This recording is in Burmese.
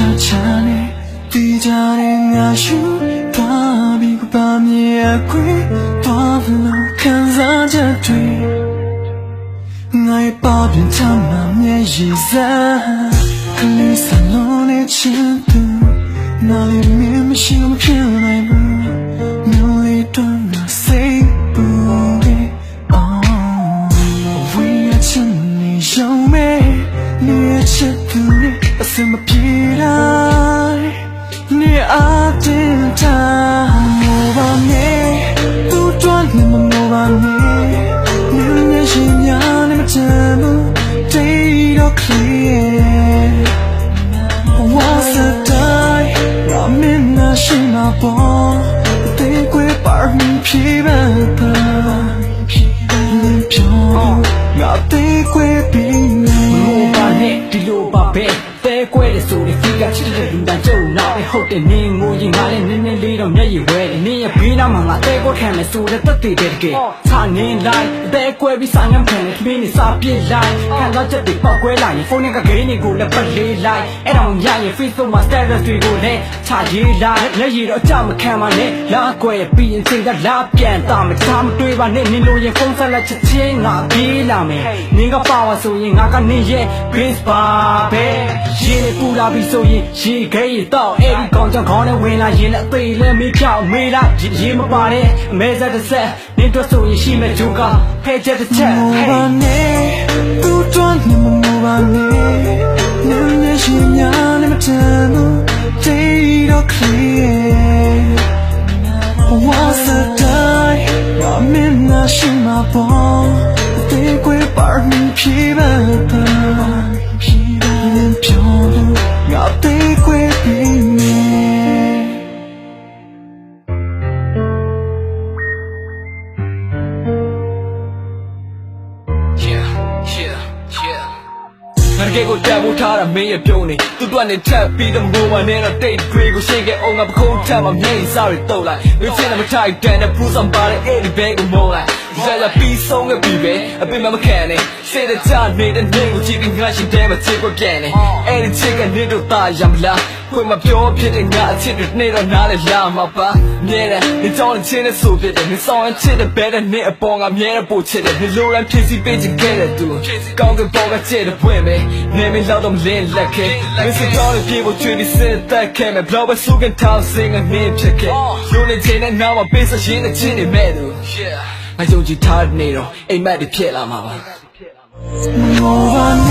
ရှောင်ချချာနေတီးကြတဲ့ငါရှူသွားပြီးကပါမြေအခွေသွားလို့ခံစားချက်တွေငါရဲ့ပါပြင်ချမ်းမှာမျက်ရည်စမ်းကလေးစလုံးနဲ့ချစ်သူနားလေးမြင်မရှိမဖြစ်နိုင်ဘူးမျိုးလေးတွန်းလာစိတ်ပူနေ Oh, we are chimney show me 你也是独 စမပြေတိုင်းနေအားတင်တာမောပါမေသူတွန်းနေမမောပါမေနင်းနေရှင်များနဲ့မချမ်းဘူး day တော့ clear was a die I'm in a shame upon think we're part of me တ်တယ်နင်းငိုရင်ငါလည်းနင်းနင်းလေးတော့မျက်ရည်ဝဲတယ်နင်းရဲ့ဘေးနားမှာငါသဲကွဲခံမယ်ဆိုတဲ့တက်တည်တဲ့တကယ်ချနင်းလိုက်သဲကွဲပြီးဆိုင်ငံခံတဲ့ခမင်းနေစာပြစ်လိုက်ခံစားချက်တွေပောက်ကွဲလိုက်ရင်ဖုန်းနဲ့ကဂိမ်းတွေကိုလည်းပတ်လေးလိုက်အဲ့တော့ရရင် Facebook မှာ status တွေကိုလည်းချရေးလိုက်လက်ရည်တော့အကြမခံပါနဲ့လာကွဲပြီးရင်ချိန်ကလာပြန်တာမချမတွေးပါနဲ့နင်းလို့ရင်ဖုန်းဆက်လက်ချက်ချင်းငါပြေးလာမယ်နင်းကပါဝါဆိုရင်ငါကနင်းရဲ့ Prince ပါပဲ ရေပူလာပြီဆိုရင်ရေခဲရတော့အဲ့ဒီကောင်ကြောင့်ခေါင်းနဲ့ဝင်လာရင်လည်းအသေးလည်းမေးဖြောက်မေးလိုက်ရေရေမပါနဲ့အမဲဆက်တစ်ဆက်နင်းတို့ဆိုရင်ရှိမဲ့ဂျိုကာဖဲချက်တစ်ချက်မော Hey ဘာနေသူတွန်းနေမောဘာနေနင်းနေရှိညာနေမတန်ဘူးတေးတော့ clear What's the time ငါမင်းနာရှိမှာပေါ့တေးခွေပါမီဖြေပါပါဖြေပါရင်ပြော လို့ငါတေးခွေပြီးနေ Yeah, yeah, yeah. ငါတကယ်ကိုတက်ဖို့ထားတာမင်းရဲ့ပြုံးနေသူတို့ကနေထပ်ပြီးတော့မိုးမနဲ့တော့ date တွေကိုရှင်းခဲ့အောင်ငါပခုံးထပ်မှာမျက်ရည်စားတွေတုတ်လိုက်မင်းချင်းမထိုက်တန်တဲ့ proof ဆောင်ပါတဲ့အဲ့ဒီ bag ကိုမောင်းလိုက် ဒီစားရပြီးဆုံးခဲ့ပြီပဲအပင်မမခံနဲ့စေတဲ့ချနေတဲ့နေကိုကြည့်ပြီးငါရှင်တဲမှာချစ်ကိုပြန်နေအဲ့ဒီချစ်ကနေတော့တာရမလားခွေမပြောဖြစ်တဲ့ငါအချစ်တွေနေတော့နားလေလာမှာပါမြဲတယ်ဒီကြောင့်ချင်းနဲ့ဆိုဖြစ်တယ်ဒီဆောင်ရင်ချစ်တဲ့ဘဲတဲ့နေအပေါ်ငါမြဲတဲ့ပို့ချစ်တယ်ဒီလိုရန်ဖြစ်စီပေးချင်ခဲ့တဲ့သူကောင်းကင်ပေါ်ကချစ်တဲ့ပွင့်ပဲနေမလောက်တော့မလင်းလက်ခဲမစ္စတာရဲ့ပြေဖို့ချွေးဒီစစ်တက်ခဲမယ်ဘလောက်ပဲစုကန်ထောင်းစင်ကနေဖြစ်ခဲ့ရိုးနေချင်းနဲ့နောက်မှာပေးစရှင်းတဲ့ချင်းနေမဲ့သူ ငါယုံကြည်ထားတဲ့နေတော့အိမ်မက်တွေဖြစ်လာမှာပါမောဘာနေ